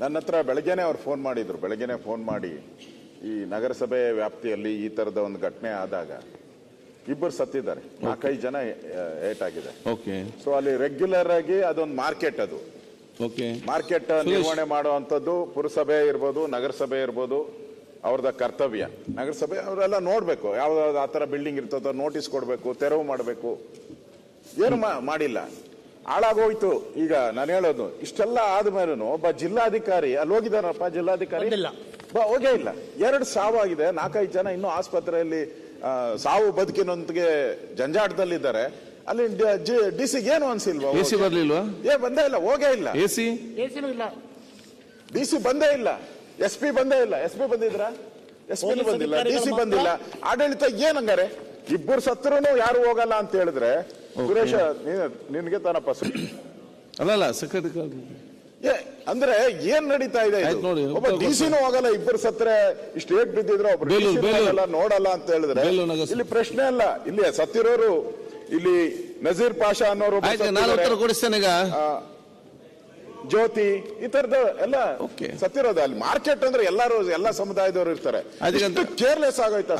ನನ್ನ ಹತ್ರ ಬೆಳಗ್ಗೆನೆ ಅವ್ರು ಫೋನ್ ಮಾಡಿದ್ರು. ಬೆಳಗ್ಗೆನೆ ಫೋನ್ ಮಾಡಿ ಈ ನಗರಸಭೆ ವ್ಯಾಪ್ತಿಯಲ್ಲಿ ಈ ತರದ ಒಂದು ಘಟನೆ ಆದಾಗ ಇಬ್ಬರು ಸತ್ತಿದ್ದಾರೆ. ನಾಲ್ಕೈದು ಜನ ಏಟಾಗಿದೆ. ಓಕೆ ಸೊ ಅಲ್ಲಿ ರೆಗ್ಯುಲರ್ ಆಗಿ ಅದೊಂದು ಮಾರ್ಕೆಟ್ ಅದು. ಓಕೆ ಮಾರ್ಕೆಟ್ ನಿರ್ವಹಣೆ ಮಾಡುವಂಥದ್ದು ಪುರಸಭೆ ಇರ್ಬೋದು ನಗರಸಭೆ ಇರ್ಬೋದು ಅವ್ರದ ಕರ್ತವ್ಯ. ನಗರಸಭೆ ಅವರೆಲ್ಲ ನೋಡಬೇಕು. ಯಾವ್ದಾವ್ದು ಆ ಥರ ಬಿಲ್ಡಿಂಗ್ ಇರ್ತದೋ ನೋಟಿಸ್ ಕೊಡಬೇಕು ತೆರವು ಮಾಡಬೇಕು. ಏನು ಮಾಡಿಲ್ಲ. ಹಾಳಾಗೋಯ್ತು. ಈಗ ನಾನು ಹೇಳೋದು ಇಷ್ಟೆಲ್ಲ ಆದ್ಮೇಲೂ ಒಬ್ಬ ಜಿಲ್ಲಾಧಿಕಾರಿ ಅಲ್ಲಿ ಹೋಗಿದಾರಪ್ಪ ಜಿಲ್ಲಾಧಿಕಾರಿ? ಬಂದಿಲ್ಲ. ಬ- ಹೋಗೇ ಇಲ್ಲ. ಎರಡು ಸಾವಾಗಿದೆ ನಾಲ್ಕೈದು ಜನ ಇನ್ನೂ ಆಸ್ಪತ್ರೆಯಲ್ಲಿ ಸಾವು ಬದುಕಿನೊಂದಿಗೆ ಜಂಜಾಟದಲ್ಲಿದ್ದಾರೆ. ಅಲ್ಲಿ ಡಿ ಸಿ ಏನು ಅನ್ಸಿಲ್ವಾ? A C ಬರ್ಲಿಲ್ವಾ? ಏ ಬಂದೇ ಇಲ್ಲ ಹೋಗೇ ಇಲ್ಲ. A C? ಇಲ್ಲ. ಡಿ ಸಿ ಬಂದೇ ಇಲ್ಲ. ಎಸ್ ಪಿ ಬಂದೇ ಇಲ್ಲ. ಎಸ್ ಪಿ ಬಂದಿದ್ರ? ಎಸ್ ಪಿ ಬಂದಿಲ್ಲ. ಡಿ ಸಿ ಬಂದಿಲ್ಲ. ಆಡಳಿತ ಏನಂಗಾರೆ? ಇಬ್ಬರು ಸತ್ರು ಯಾರು ಹೋಗಲ್ಲ ಅಂತ ಹೇಳಿದ್ರೆ ಸುರೇಶ ನೀನ್- ನಿನ್ಗೆ ತಾನಪ್ಪ ಅಲ್ಲ ಸೆಕ್ರೆಟರಿ ಏ, ಅಂದ್ರೆ ಏನ್ ನಡೀತಾ ಇದೆ ಒಬ್ಬ ಡಿಸಿನೂ ಹೋಗಲ್ಲ ಇಬ್ಬರು ಸತ್ರೆ ಇಷ್ಟು ಏಟ್ ಬಿದ್ದಿದ್ರೆ. ಹೋಗಲ್ಲ, ನೋಡಲ್ಲ ಅಂತ ಹೇಳಿದ್ರೆ ಇಲ್ಲಿ ಪ್ರಶ್ನೆ ಅಲ್ಲ. ಇಲ್ಲಿ ಸತ್ತಿರೋರು ಇಲ್ಲಿ ನಜೀರ್ ಪಾಷಾ ಅನ್ನೋರು ಜ್ಯೋತಿ ಈ ತರದ ಎಲ್ಲ. ಸತ್ತಿರೋದು. ಅಲ್ಲಿ ಮಾರ್ಕೆಟ್ ಅಂದ್ರೆ ಎಲ್ಲಾರು ಎಲ್ಲಾ ಸಮುದಾಯದವರು ಇರ್ತಾರೆ. ಕೇರ್ಲೆಸ್ ಆಗೋಯ್ತಾ